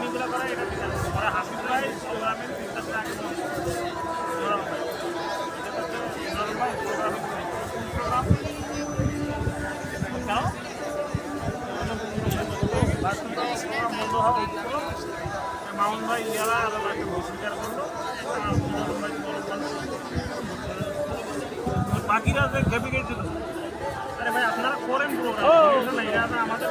কাহিনীগুলো করে এটা ওরা ভাই আগে ভাই আলাদা একটা করল। বাকিরা যে খেপে গেছিল আরে ভাই আপনারা করেন প্রোগ্রাম আমাদের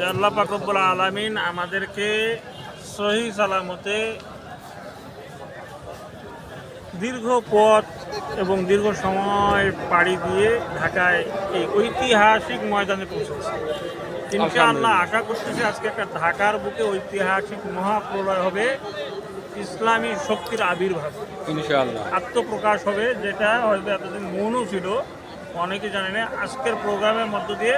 যে আল্লাহ পাক রব্বুল আলামিন আমাদেরকে সহি সালামতে দীর্ঘ পথ এবং দীর্ঘ সময় পাড়ি দিয়ে ঢাকায় এই ঐতিহাসিক ময়দানে পৌঁছেছে। ইনশাআল্লাহ আশা করতেছি আজকে একটা ঢাকার বুকে ঐতিহাসিক মহাপ্রলয় হবে ইসলামী শক্তির আবির্ভাব। ইনশাআল্লাহ। আত্মপ্রকাশ হবে যেটা হয়তো এতদিন মৌনও ছিল। অনেকে জানে না, আজকের প্রোগ্রামের মধ্য দিয়ে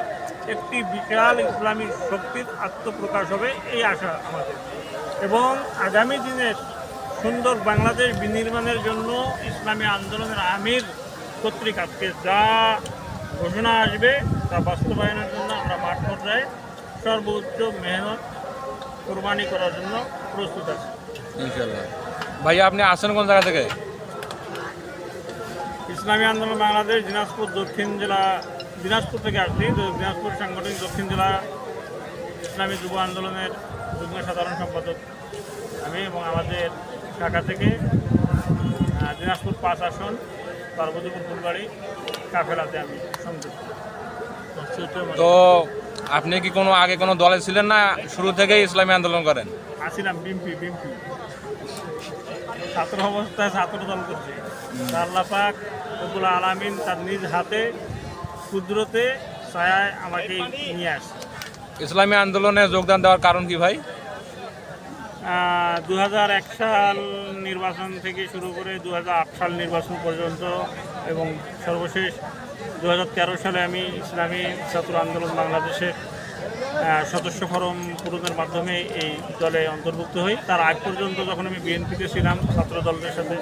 একটি বিশাল ইসলামী শক্তির আত্মপ্রকাশ হবে এই আশা আমাদের। এবং আগামী দিনের সুন্দর বাংলাদেশ বিনির্মাণের জন্য ইসলামী আন্দোলনের আমির কর্তৃক আজকে যা ঘোষণা আসবে তা বাস্তবায়নের জন্য আমরা মাঠ পর্যায়ে সর্বোচ্চ মেহনত কোরবানি করার জন্য প্রস্তুত আছি। ভাইয়া, আপনি আসেন কোন জায়গা থেকে? ইসলামী আন্দোলন বাংলাদেশ দিনাজপুর দক্ষিণ জেলা দিনাজপুর থেকে আসছি দিনাজপুর সাংগঠনিক দক্ষিণ জেলা ইসলামী যুব আন্দোলনের যুগ্ম সাধারণ সম্পাদক আমি এবং আমাদের শাখা থেকে দিনাজপুর পাঁচ আসন পার্বতীপুর ফুলবাড়ি কাফেলাতে আমি সংযুক্ত। তো আপনি কি কোনো আগে কোনো দলে ছিলেন না? শুরু থেকেই ইসলামী আন্দোলন করেন? আসিলাম বিম্পি বিম্পি ছাত্র অবস্থায় ছাত্র দল করছে আল্লাহ পাক রব্বুল আলামিন তার নিজ হাতে ক্ষুদ্রতে ছায়ায় আমাকে নিয়ে আসে ইসলামী আন্দোলনে যোগদান দেওয়ার কারণ কি ভাই? দু এক সাল নির্বাচন থেকে শুরু করে দু হাজার আট সাল নির্বাচন পর্যন্ত এবং সর্বশেষ দু হাজার তেরো সালে আমি ইসলামী ছাত্র আন্দোলন বাংলাদেশের সদস্য ফরম পূরণের মাধ্যমে এই দলে অন্তর্ভুক্ত হই। তার আগ পর্যন্ত যখন আমি বিএনপিতে ছিলাম, ছাত্র দলদের সাথে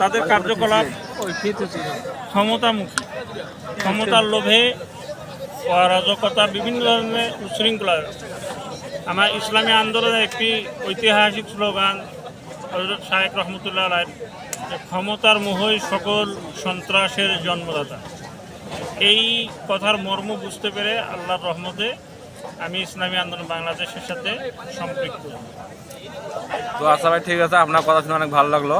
তাদের কার্যকলাপ ক্ষমতামুখী। ক্ষমতার লোভে, অরাজকতা, বিভিন্ন ধরনের উচ্ছৃঙ্খলা। আমার ইসলামী আন্দোলনের একটি ঐতিহাসিক স্লোগান হজরত শাহেক রহমতুল্লাহ ক্ষমতার মোহই সকল সন্ত্রাসের জন্মদাতা। এই কথার মর্ম বুঝতে পেরে আল্লাহর রহমতে আমি ইসলামী আন্দোলন বাংলাদেশের সাথে সম্পৃক্ত। তো আচ্ছা ভাই ঠিক আছে, আপনার কথা শুনে অনেক ভালো লাগল।